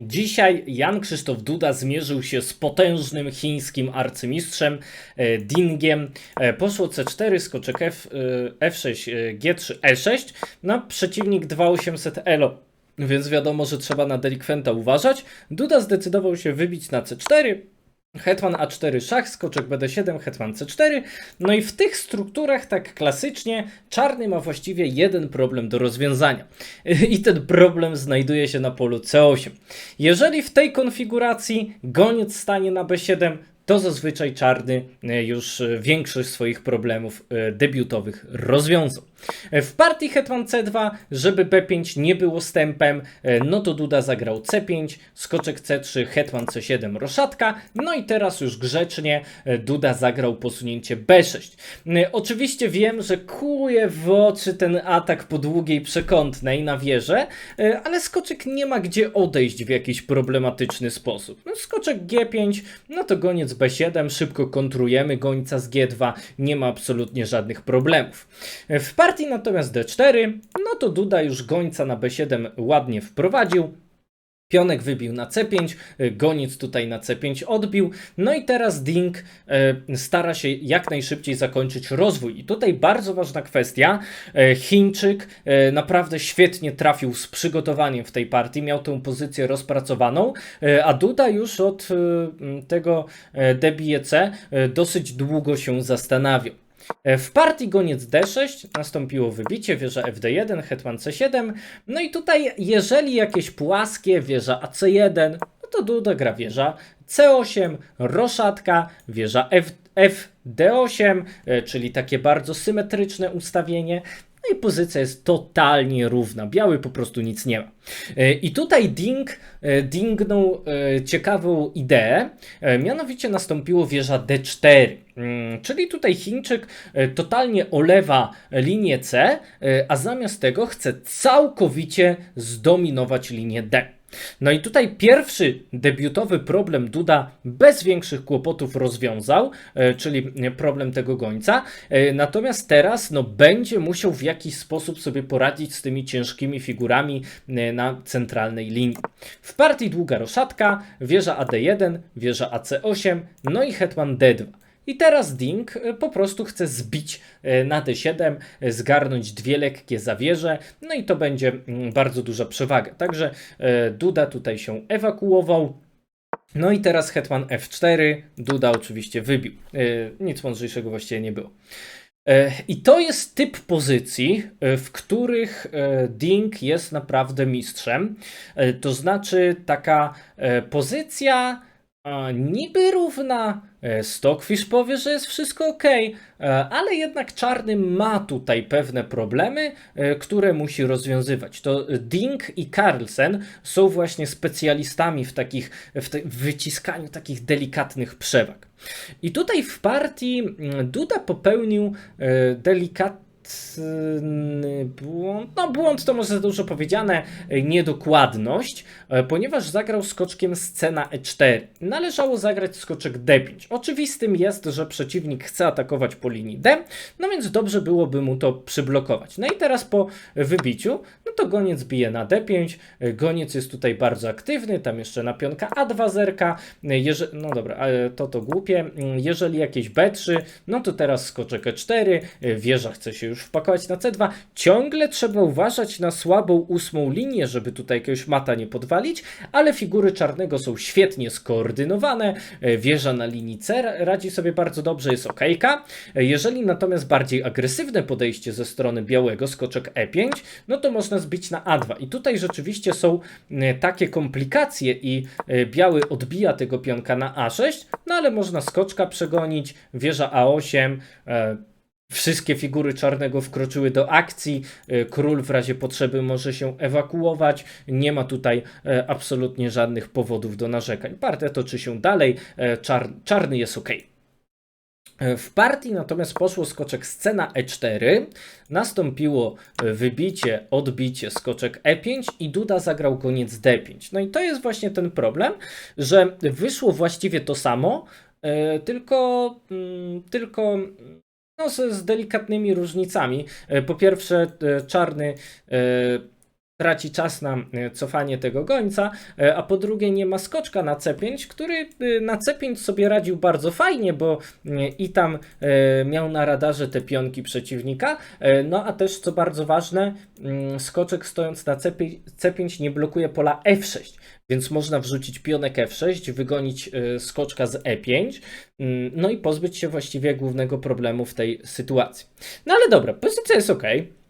Dzisiaj Jan Krzysztof Duda zmierzył się z potężnym chińskim arcymistrzem e, Dingiem. E, Poszło C4, skoczek F, e, F6, e, G3, E6. No, przeciwnik 2800 elo. Więc wiadomo, że trzeba na delikwenta uważać. Duda zdecydował się wybić na C4. Hetman A4 szach, skoczek BD7, hetman C4. No i w tych strukturach tak klasycznie czarny ma właściwie jeden problem do rozwiązania. I ten problem znajduje się na polu C8. Jeżeli w tej konfiguracji goniec stanie na B7, to zazwyczaj czarny e, już e, większość swoich problemów e, debiutowych rozwiązał. W partii Hetman C2, żeby B5 nie było stępem, no to Duda zagrał C5, skoczek C3, Hetman C7, roszatka, no i teraz już grzecznie Duda zagrał posunięcie B6. E, Oczywiście wiem, że kłuje w oczy ten atak po długiej przekątnej na wieżę, ale skoczek nie ma gdzie odejść w jakiś problematyczny sposób. No, skoczek G5, no to goniec B7, szybko kontrujemy gońca z G2, nie ma absolutnie żadnych problemów. W partii natomiast D4, no to Duda już gońca na B7 ładnie wprowadził. Pionek wybił na C5, y, goniec tutaj na C5 odbił, no i teraz Ding e, stara się jak najszybciej zakończyć rozwój. I tutaj bardzo ważna kwestia, e, Chińczyk e, naprawdę świetnie trafił z przygotowaniem w tej partii, miał tę pozycję rozpracowaną, a Duda już od tego debije C e, dosyć długo się zastanawiał. E, W partii goniec D6 nastąpiło wybicie, wieża FD1, hetman C7. No i tutaj, jeżeli jakieś płaskie, wieża AC1, no to Duda gra wieża C8, roszatka, wieża F, FD8, e, czyli takie bardzo symetryczne ustawienie. No i pozycja jest totalnie równa. Biały po prostu nic nie ma. E, I tutaj Ding dingnął ciekawą ideę, mianowicie nastąpiło wieża D4. Mm, Czyli tutaj Chińczyk e, totalnie olewa linię C, e, a zamiast tego chce całkowicie zdominować linię D. No i tutaj pierwszy debiutowy problem Duda bez większych kłopotów rozwiązał, e, czyli problem tego gońca. Natomiast teraz no, będzie musiał w jakiś sposób sobie poradzić z tymi ciężkimi figurami na centralnej linii. W partii długa roszatka, wieża AD1, wieża AC8, no i hetman D2. I teraz Ding e, po prostu chce zbić e, na D7, e, zgarnąć dwie lekkie zawieże, no i to będzie mm, bardzo duża przewaga. Także Duda tutaj się ewakuował. No i teraz hetman F4, Duda oczywiście wybił. Nic mądrzejszego właściwie nie było. I to jest typ pozycji, w których Ding jest naprawdę mistrzem. To znaczy taka pozycja a, niby równa. E, Stockfish powie, że jest wszystko ok, ale jednak czarny ma tutaj pewne problemy, e, które musi rozwiązywać. To Ding i Carlsen są właśnie specjalistami w, takich, w, te, w wyciskaniu takich delikatnych przewag. I tutaj w partii mm, Duda popełnił e, delikatny błąd. No, błąd to może za dużo powiedziane, e, niedokładność, e, ponieważ zagrał skoczkiem scena E4. Należało zagrać skoczek D5. Oczywistym jest, że przeciwnik chce atakować po linii D, no więc dobrze byłoby mu to przyblokować. No i teraz po wybiciu, no to goniec bije na D5. e, Goniec jest tutaj bardzo aktywny, tam jeszcze na pionka A2 zerka. e, Jeże... No dobra, ale to to głupie. Jeżeli jakieś B3, no to teraz skoczek E4, e, wieża chce się już wpakować na C2. Ciągle trzeba uważać na słabą ósmą linię, żeby tutaj jakiegoś mata nie podwalić, ale figury czarnego są świetnie skoordynowane. E, Wieża na linii C ra- radzi sobie bardzo dobrze, jest ok. Jeżeli natomiast bardziej agresywne podejście ze strony białego, skoczek E5, no to można zbić na A2. I tutaj rzeczywiście są e, takie komplikacje i e, biały odbija tego pionka na A6, no ale można skoczka przegonić, wieża A8, e, Wszystkie figury czarnego wkroczyły do akcji. e, Król w razie potrzeby może się ewakuować. Nie ma tutaj e, absolutnie żadnych powodów do narzekań. Partia toczy się dalej. e, Czar, czarny jest ok. W partii natomiast poszło skoczek scena E4, nastąpiło wybicie, odbicie, skoczek E5 i Duda zagrał koniec D5. No i to jest właśnie ten problem, że wyszło właściwie to samo, tylko, mm, tylko no, z, z delikatnymi różnicami. E, Po pierwsze, e, czarny e, traci czas na e, cofanie tego gońca, e, a po drugie nie ma skoczka na C5, który e, na C5 sobie radził bardzo fajnie, bo i tam miał na radarze te pionki przeciwnika, no a też co bardzo ważne, mm, skoczek stojąc na C5, C5 nie blokuje pola F6, więc można wrzucić pionek F6, wygonić skoczka z E5, mm, no i pozbyć się właściwie głównego problemu w tej sytuacji. No ale dobra, pozycja jest ok.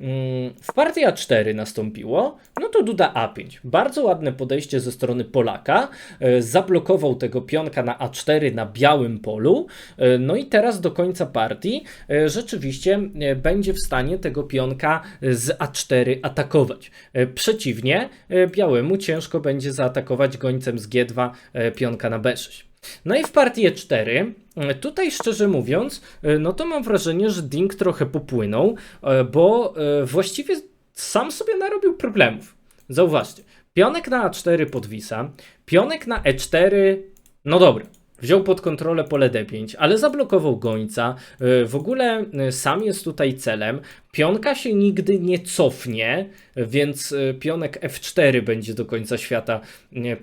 Mm, W partii A4 nastąpiło, no to Duda A5. Bardzo ładne podejście ze strony Polaka. E, Zablokował tego pionka na A4 na białym polu. E, No i teraz do końca partii e, rzeczywiście będzie w stanie tego pionka z A4 atakować. Przeciwnie, białemu ciężko będzie zaatakować gońcem z G2 e, pionka na B6. No i w partii E4, e, tutaj szczerze mówiąc, e, no to mam wrażenie, że Ding trochę popłynął, e, bo właściwie sam sobie narobił problemów. Zauważcie, pionek na A4 podwisa, pionek na E4, no dobra. Wziął pod kontrolę pole D5, ale zablokował gońca. e, W ogóle e, sam jest tutaj celem. Pionka się nigdy nie cofnie, więc e, pionek F4 będzie do końca świata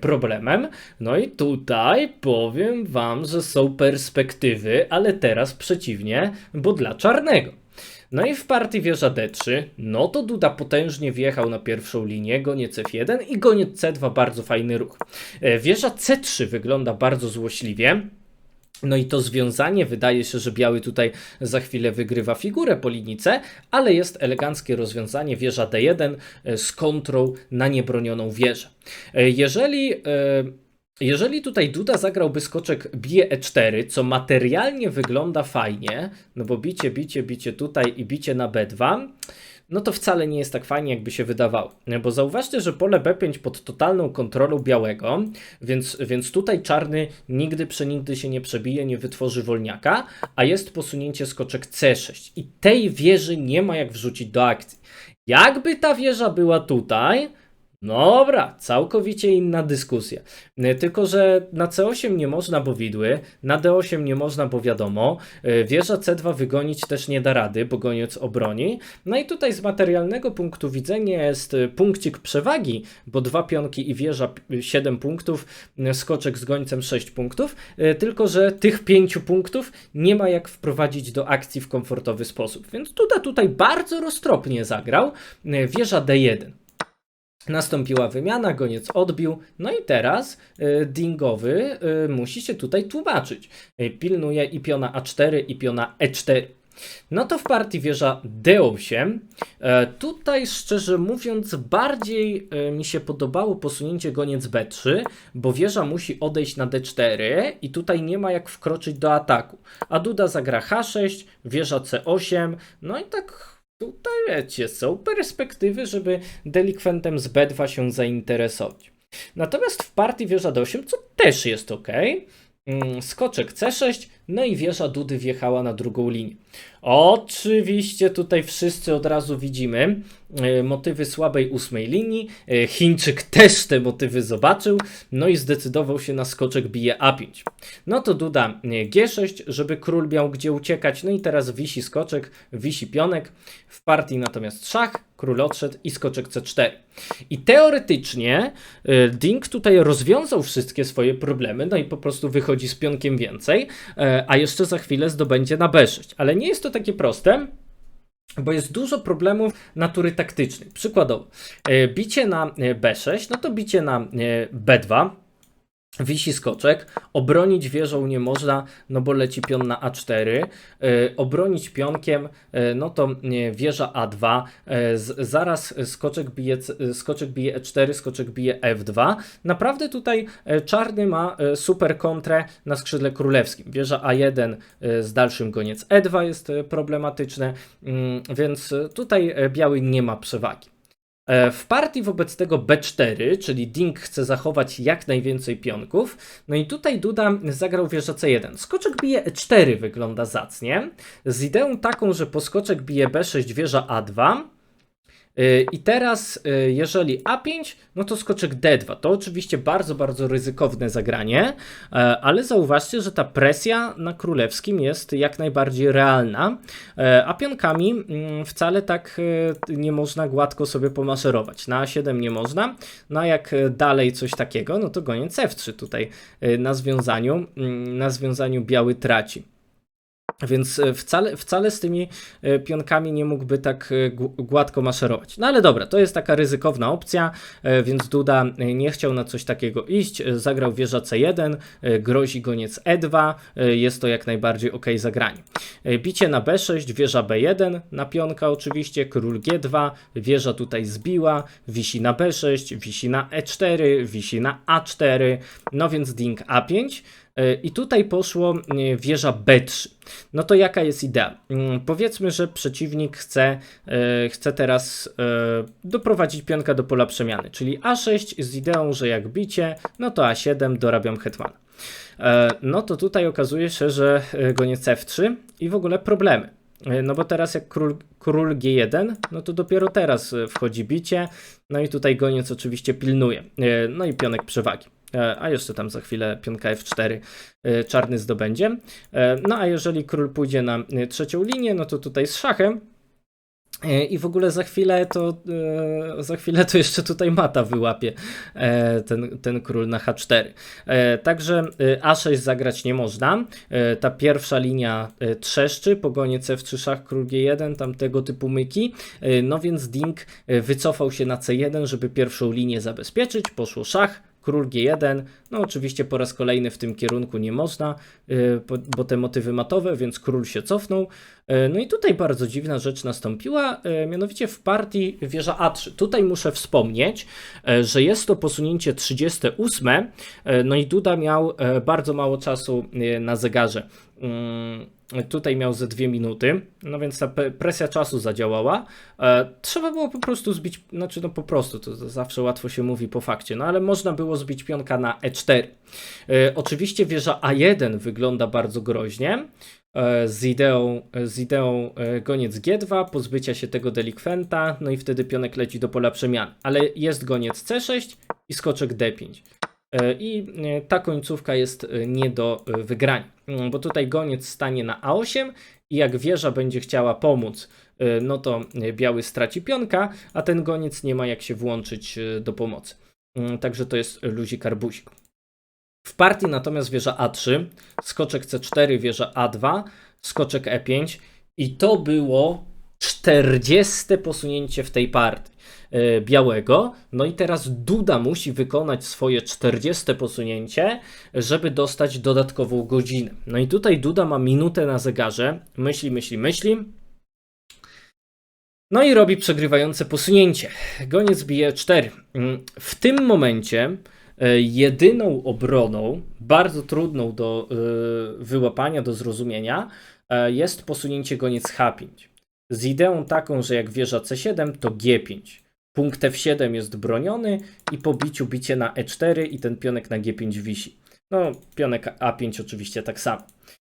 problemem. No i tutaj powiem wam, że są perspektywy, ale teraz przeciwnie, bo dla czarnego. No i w partii wieża D3, no to Duda potężnie wjechał na pierwszą linię, goniec F1 i goniec C2, bardzo fajny ruch. E, Wieża C3 wygląda bardzo złośliwie. No i to związanie wydaje się, że biały tutaj za chwilę wygrywa figurę po linii C, ale jest eleganckie rozwiązanie wieża D1 e, z kontrą na niebronioną wieżę. E, Jeżeli jeżeli tutaj Duda zagrałby skoczek bije e4, co materialnie wygląda fajnie, no bo bicie, bicie, bicie tutaj i bicie na b2, no to wcale nie jest tak fajnie, jakby się wydawało. Bo zauważcie, że pole b5 pod totalną kontrolą białego, więc, więc tutaj czarny nigdy przenigdy się nie przebije, nie wytworzy wolniaka, a jest posunięcie skoczek c6 i tej wieży nie ma jak wrzucić do akcji. Jakby ta wieża była tutaj, Dobra, całkowicie inna dyskusja. E, Tylko, że na C8 nie można, bo widły, na D8 nie można, bo wiadomo, e, wieża C2 wygonić też nie da rady, bo goniec obroni. No i tutaj z materialnego punktu widzenia jest e, punkcik przewagi, bo dwa pionki i wieża 7 punktów, skoczek z gońcem 6 punktów, tylko, że tych 5 punktów nie ma jak wprowadzić do akcji w komfortowy sposób. Więc Duda tutaj bardzo roztropnie zagrał, wieża D1. Nastąpiła wymiana, goniec odbił, no i teraz y, Dingowy y, musi się tutaj tłumaczyć. Y, pilnuje i piona A4 i piona E4. No to w partii wieża D8. E, tutaj szczerze mówiąc bardziej mi się podobało posunięcie goniec B3, bo wieża musi odejść na D4 i tutaj nie ma jak wkroczyć do ataku. A Duda zagra H6, wieża C8, no i tak Tutaj wiecie, są perspektywy, żeby delikwentem z B2 się zainteresować. Natomiast w partii wieża D8, co też jest ok, mm, skoczek C6, no i wieża Dudy wjechała na drugą linię. Oczywiście tutaj wszyscy od razu widzimy e, motywy słabej ósmej linii. E, Chińczyk też te motywy zobaczył, no i zdecydował się na skoczek bije A5. No to Duda e, G6, żeby król miał gdzie uciekać. No i teraz wisi skoczek, wisi pionek. W partii natomiast szach, król odszedł i skoczek C4. I teoretycznie Ding tutaj rozwiązał wszystkie swoje problemy, no i po prostu wychodzi z pionkiem więcej, a jeszcze za chwilę zdobędzie na B6. Ale nie jest to takie proste. Bo jest dużo problemów natury taktycznej. Przykładowo, e, bicie na e, B6, no to bicie na e, B2, Wisi skoczek, obronić wieżą nie można, no bo leci pion na A4. E, obronić pionkiem, e, no to nie, wieża A2. E, z, zaraz skoczek bije, skoczek bije E4, skoczek bije F2. Naprawdę tutaj e, czarny ma e, super kontrę na skrzydle królewskim. Wieża A1 e, z dalszym goniec E2 jest e, problematyczne, mm, więc tutaj biały nie ma przewagi. E, W partii wobec tego B4, czyli Ding chce zachować jak najwięcej pionków, no i tutaj Duda zagrał wieżę C1. Skoczek bije E4 wygląda zacnie, z ideą taką, że po skoczek bije B6 wieża A2, Y, I teraz, y, jeżeli A5, no to skoczek D2. To oczywiście bardzo, bardzo ryzykowne zagranie, e, ale zauważcie, że ta presja na królewskim jest jak najbardziej realna, a pionkami mm, wcale tak nie można gładko sobie pomaszerować. Na A7 nie można, no a jak dalej coś takiego, no to goniec F3 tutaj na związaniu, mm, na związaniu biały traci. Więc e, wcale, wcale z tymi e, pionkami nie mógłby tak e, gładko maszerować. No ale dobra, to jest taka ryzykowna opcja, więc Duda nie chciał na coś takiego iść. Zagrał wieża C1, e, grozi goniec E2, e, jest to jak najbardziej ok zagranie. Bicie na B6, wieża B1 na pionka oczywiście, król G2, wieża tutaj zbiła, wisi na B6, wisi na E4, wisi na A4, no więc ding A5. E, I tutaj poszło e, wieża B3. No to jaka jest idea? Mm, Powiedzmy, że przeciwnik chce, e, chce teraz doprowadzić pionka do pola przemiany, czyli A6 z ideą, że jak bicie, no to A7 dorabiam hetmana. No to tutaj okazuje się, że goniec F3 i w ogóle problemy. No bo teraz jak król, król G1, no to dopiero teraz wchodzi bicie, no i tutaj goniec oczywiście pilnuje, no i pionek przewagi. E, A jeszcze tam za chwilę pionka F4 e, czarny zdobędzie. E, No a jeżeli król pójdzie na trzecią linię, no to tutaj z szachem. I w ogóle za chwilę to za chwilę to jeszcze tutaj mata wyłapie ten, ten król na H4. E, Także e, A6 zagrać nie można. Ta pierwsza linia trzeszczy, pogonie C3 szach, król G1, tam tego typu myki. No więc Ding wycofał się na C1, żeby pierwszą linię zabezpieczyć. Poszło szach, król G1. No oczywiście po raz kolejny w tym kierunku nie można, y, bo- bo te motywy matowe, więc król się cofnął. Y, No i tutaj bardzo dziwna rzecz nastąpiła, y, mianowicie w partii wieża A3. Tutaj muszę wspomnieć, y, że jest to posunięcie 38, y, no i Duda miał bardzo mało czasu na zegarze. Mm, Tutaj miał ze dwie minuty, no więc ta presja czasu zadziałała. E, trzeba było po prostu zbić, znaczy no po prostu, to, zawsze łatwo się mówi po fakcie, no ale można było zbić pionka na E4. E, oczywiście wieża A1 wygląda bardzo groźnie, e, z ideą, z ideą e, goniec G2, pozbycia się tego delikwenta, no i wtedy pionek leci do pola przemiany. Ale jest goniec C6 i skoczek D5. E, I e, ta końcówka jest e, nie do e, wygrania, Mm, bo tutaj goniec stanie na A8 i jak wieża będzie chciała pomóc, e, no to e, biały straci pionka, a ten goniec nie ma jak się włączyć e, do pomocy. Mm, Także to jest luzik arbuzik. W partii natomiast wieża A3, skoczek C4, wieża A2, skoczek E5 i to było 40 posunięcie w tej partii e, białego. No i teraz Duda musi wykonać swoje 40 posunięcie, żeby dostać dodatkową godzinę. No i tutaj Duda ma minutę na zegarze. Myśli, myśli, myśli. No i robi przegrywające posunięcie. Goniec bije 4. Mm, W tym momencie jedyną obroną, bardzo trudną do e, wyłapania, do zrozumienia, e, jest posunięcie goniec H5. Z ideą taką, że jak wieża C7, to G5. Punkt F7 jest broniony i po biciu bicie na E4 i ten pionek na G5 wisi. No, pionek A5 oczywiście tak samo.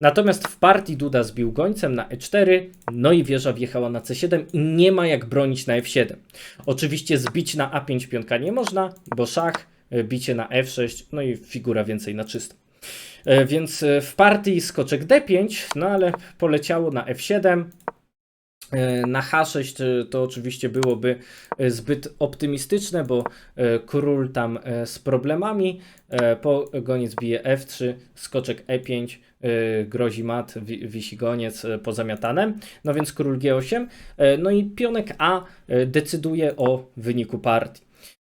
Natomiast w partii Duda zbił gońcem na E4, no i wieża wjechała na C7 i nie ma jak bronić na F7. Oczywiście zbić na A5 pionka nie można, bo szach, e, bicie na F6, no i figura więcej na czysto. E, Więc e, w partii skoczek D5, no ale poleciało na F7. E, Na H6 e, to oczywiście byłoby e, zbyt optymistyczne, bo e, król tam e, z problemami. E, Po goniec bije F3, skoczek E5, e, grozi mat, wi- wisi goniec e, pozamiatane. No więc król G8. e, No i pionek A e, decyduje o wyniku partii.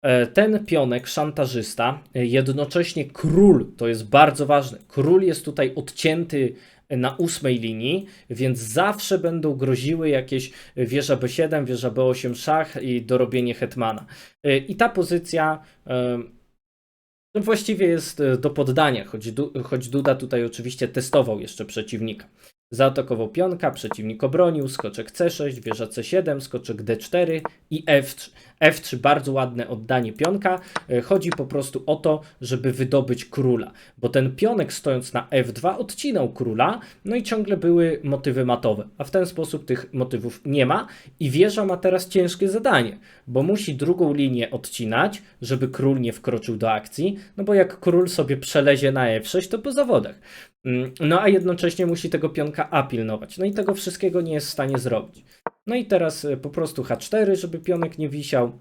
E, Ten pionek, szantażysta, e, jednocześnie król, to jest bardzo ważne. Król jest tutaj odcięty na ósmej linii, więc zawsze będą groziły jakieś wieża B7, wieża B8 szach i dorobienie hetmana. E, I ta pozycja e, no właściwie jest e, do poddania, choć, choć Duda tutaj oczywiście testował jeszcze przeciwnika. Zaatakował pionka, przeciwnik obronił, skoczek C6, wieża C7, skoczek D4 i F3. F3 bardzo ładne oddanie pionka. E, Chodzi po prostu o to, żeby wydobyć króla, bo ten pionek stojąc na F2 odcinał króla, no i ciągle były motywy matowe, a w ten sposób tych motywów nie ma i wieża ma teraz ciężkie zadanie, bo musi drugą linię odcinać, żeby król nie wkroczył do akcji, no bo jak król sobie przelezie na F6, to po zawodach. Mm, No a jednocześnie musi tego pionka A pilnować. No i tego wszystkiego nie jest w stanie zrobić. No i teraz e, po prostu H4, żeby pionek nie wisiał.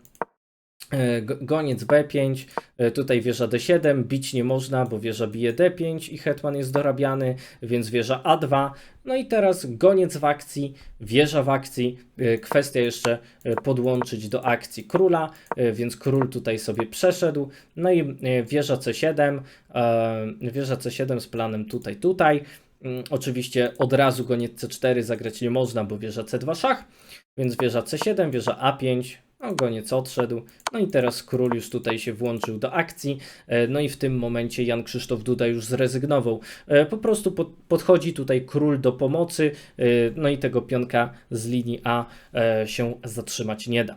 E, go- Goniec B5, e, tutaj wieża D7, bić nie można, bo wieża bije D5 i hetman jest dorabiany, więc wieża A2. No i teraz goniec w akcji, wieża w akcji. E, Kwestia jeszcze podłączyć do akcji króla, więc król tutaj sobie przeszedł. No i wieża C7, e, wieża C7 z planem tutaj, tutaj. Mm, Oczywiście od razu goniec C4 zagrać nie można, bo wieża C2 szach, więc wieża C7, wieża A5, no goniec odszedł, no i teraz król już tutaj się włączył do akcji, e, no i w tym momencie Jan Krzysztof Duda już zrezygnował. E, Po prostu pod, podchodzi tutaj król do pomocy, e, no i tego pionka z linii A się zatrzymać nie da.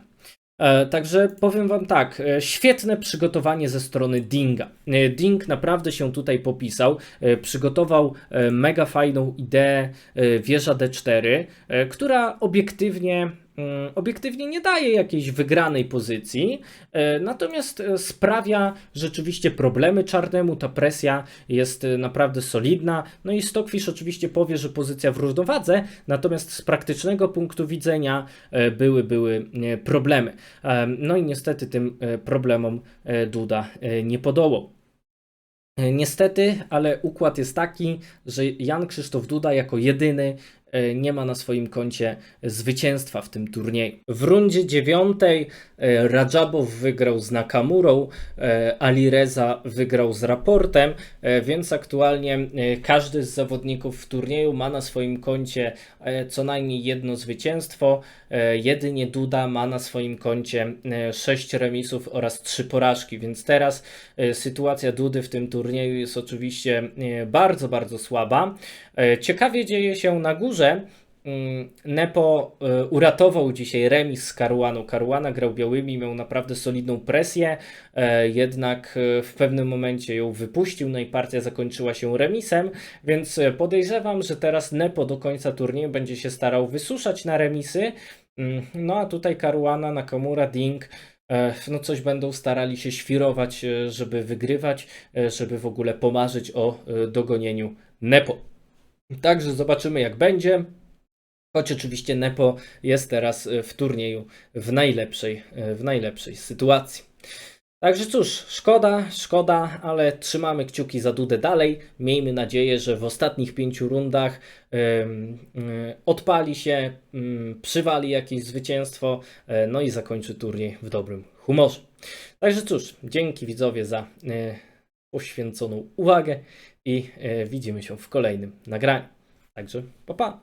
Także powiem Wam tak, świetne przygotowanie ze strony Dinga. Ding naprawdę się tutaj popisał, przygotował mega fajną ideę wieża D4, e, która obiektywnie, obiektywnie nie daje jakiejś wygranej pozycji, e, natomiast e, sprawia rzeczywiście problemy czarnemu, ta presja jest e, naprawdę solidna, no i Stockfish oczywiście powie, że pozycja w równowadze, natomiast z praktycznego punktu widzenia były, były problemy. No i niestety tym problemom Duda nie podołał. Niestety, ale układ jest taki, że Jan Krzysztof Duda jako jedyny nie ma na swoim koncie zwycięstwa w tym turnieju. W rundzie dziewiątej e, Rajabow wygrał z Nakamurą, e, Alireza wygrał z raportem, e, więc aktualnie e, każdy z zawodników w turnieju ma na swoim koncie e, co najmniej jedno zwycięstwo. E, Jedynie Duda ma na swoim koncie 6 remisów oraz 3 porażki, więc teraz e, sytuacja Dudy w tym turnieju jest oczywiście e, bardzo, bardzo słaba. E, Ciekawie dzieje się na górze. Mm, Nepo e, uratował dzisiaj remis z Caruaną. Caruana grał białymi, miał naprawdę solidną presję, e, jednak e, w pewnym momencie ją wypuścił, no i partia zakończyła się remisem, więc podejrzewam, że teraz Nepo do końca turnieju będzie się starał wysuszać na remisy. Mm, No a tutaj Caruana, Nakamura, Ding no coś będą starali się świrować, żeby wygrywać, żeby w ogóle pomarzyć o dogonieniu Nepo. Także zobaczymy jak będzie. Choć oczywiście Nepo jest teraz e, w turnieju w najlepszej, e, w najlepszej sytuacji. Także cóż, szkoda, szkoda, ale trzymamy kciuki za Dudę dalej. Miejmy nadzieję, że w ostatnich pięciu rundach em, y, odpali się, mm, przywali jakieś zwycięstwo, e, no i zakończy turniej w dobrym humorze. Także cóż, dzięki widzowie za e, poświęconą uwagę i e, widzimy się w kolejnym nagraniu. Także pa pa!